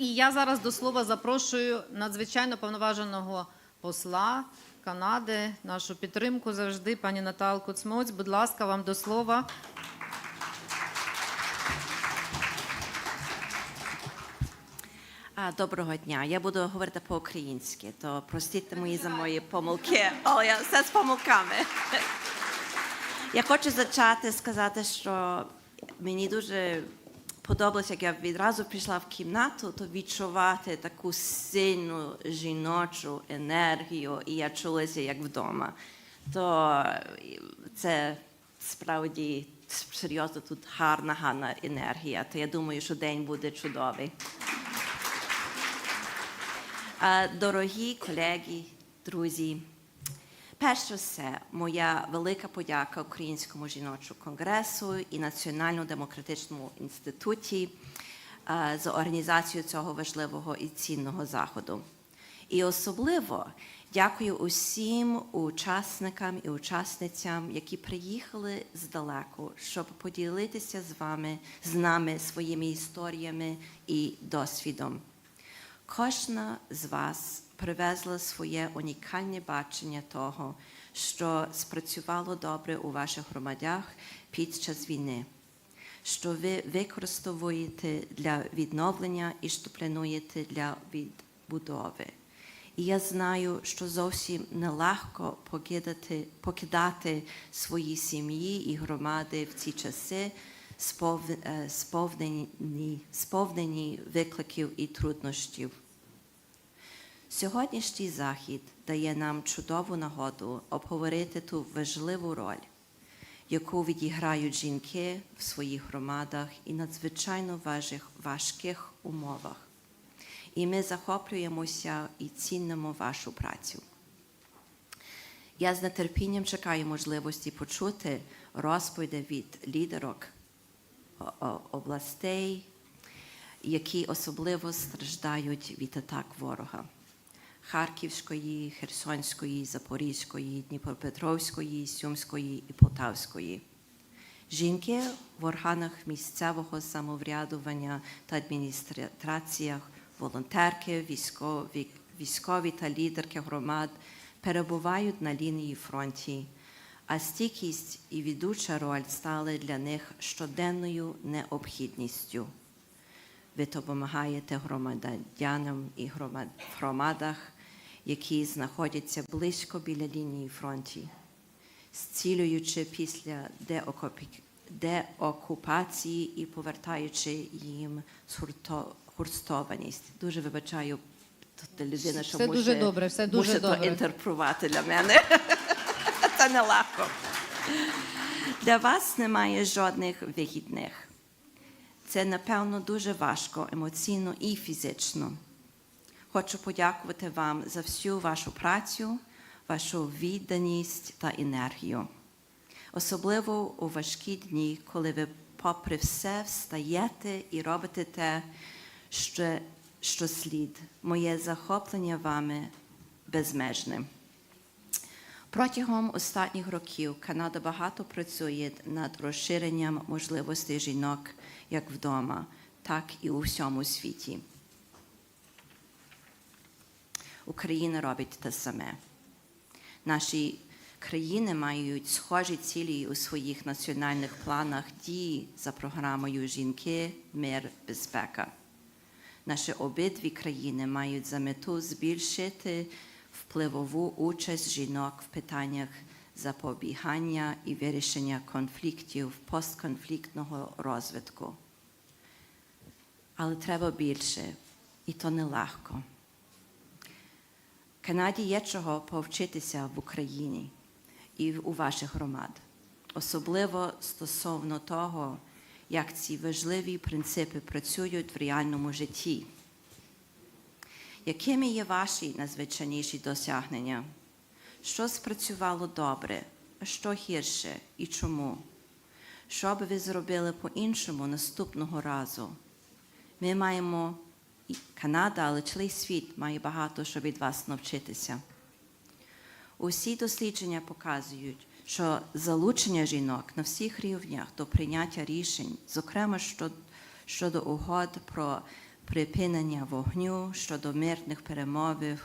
І я зараз до слова запрошую надзвичайно повноваженого посла Канади, нашу підтримку завжди, пані Наталку Цмоць. Будь ласка, вам до слова. Доброго дня. Я буду говорити по-українськи, то простіть мої за мої помилки. О, я все з помилками. Я хочу почати сказати, що мені дуже подобалося, як я відразу прийшла в кімнату, то відчувати таку сильну жіночу енергію, і я чулася як вдома. То це справді серйозно тут гарна, гарна енергія. То я думаю, що день буде чудовий. Дорогі колеги, друзі, перш за все, моя велика подяка Українському жіночому конгресу і Національному демократичному інституті за організацію цього важливого і цінного заходу. І особливо дякую усім учасникам і учасницям, які приїхали здалеку, щоб поділитися з вами з нами своїми історіями і досвідом. Кожна з вас привезла своє унікальне бачення того, що спрацювало добре у ваших громадях під час війни, що ви використовуєте для відновлення і що плануєте для відбудови. І я знаю, що зовсім нелегко покидати, покидати свої сім'ї і громади в ці часи, сповнені, сповнені викликів і труднощів. Сьогоднішній захід дає нам чудову нагоду обговорити ту важливу роль, яку відіграють жінки в своїх громадах і надзвичайно важких, умовах. І ми захоплюємося і цінимо вашу працю. Я з нетерпінням чекаю можливості почути розповіді від лідерок областей, які особливо страждають від атак ворога. Харківської, Херсонської, Запорізької, Дніпропетровської, Сумської і Полтавської. Жінки в органах місцевого самоврядування та адміністраціях, волонтерки, військові, військові та лідерки громад перебувають на лінії фронті, а стійкість і ведуча роль стали для них щоденною необхідністю. Ви допомагаєте громадянам і громад- громадах, які знаходяться близько біля лінії фронту, зцілюючи після деокупації і повертаючи їм згуртованість. Дуже вибачаю, людина, що Все може, дуже добре, все дуже може добре. то інтерпрувати для мене. Це нелегко. Для вас немає жодних вихідних. Це, напевно, дуже важко емоційно і фізично. Хочу подякувати вам за всю вашу працю, вашу відданість та енергію. Особливо у важкі дні, коли ви, попри все, встаєте і робите те, що, що слід. Моє захоплення вами безмежне. Протягом останніх років Канада багато працює над розширенням можливостей жінок як вдома, так і у всьому світі. Україна робить те саме. Наші країни мають схожі цілі у своїх національних планах дії за програмою Жінки, мир, безпека. Наші обидві країни мають за мету збільшити впливову участь жінок в питаннях запобігання і вирішення конфліктів постконфліктного розвитку. Але треба більше, і то нелегко. Канаді є чого повчитися в Україні і у ваших громад, особливо стосовно того, як ці важливі принципи працюють в реальному житті. Якими є ваші найзвичайніші досягнення? Що спрацювало добре, що гірше і чому? Що би ви зробили по-іншому наступного разу? Ми маємо і Канада, але цілий світ має багато що від вас навчитися. Усі дослідження показують, що залучення жінок на всіх рівнях до прийняття рішень, зокрема щодо угод про припинення вогню щодо мирних перемовин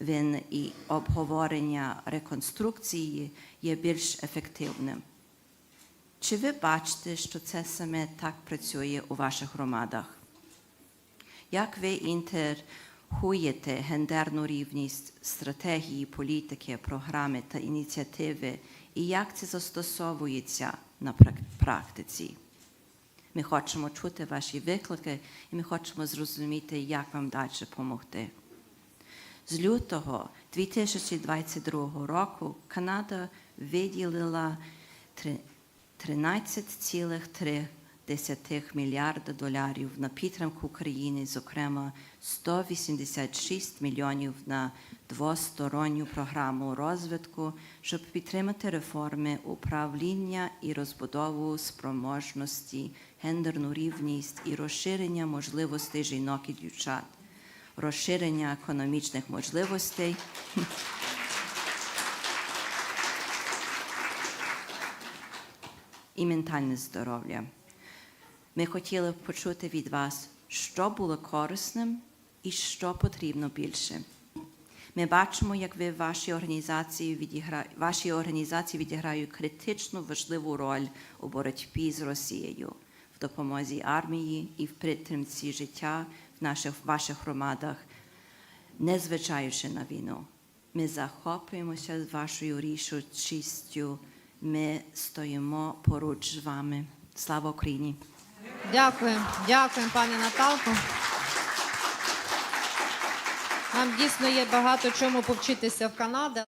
він і обговорення реконструкції є більш ефективним. Чи ви бачите, що це саме так працює у ваших громадах? Як ви інтегруєте гендерну рівність, стратегії, політики, програми та ініціативи, і як це застосовується на прак- практиці? Ми хочемо чути ваші виклики, і ми хочемо зрозуміти, як вам далі допомогти. З лютого 2022 року Канада виділила три- 13,3 мільярда доларів на підтримку України, зокрема 186 мільйонів на двосторонню програму розвитку, щоб підтримати реформи управління і розбудову спроможності, гендерну рівність і розширення можливостей жінок і дівчат, розширення економічних можливостей. і ментальне здоров'я. Ми хотіли б почути від вас, що було корисним і що потрібно більше. Ми бачимо, як ви в організації, відігра... ваші організації відіграють критично важливу роль у боротьбі з Росією, в допомозі армії і в підтримці життя в наших ваших громадах, незважаючи на війну. Ми захоплюємося з вашою рішучістю. Ми стоїмо поруч з вами. Слава Україні! Дякую, дякую, пані Наталко. Нам дійсно є багато чому повчитися в Канаді.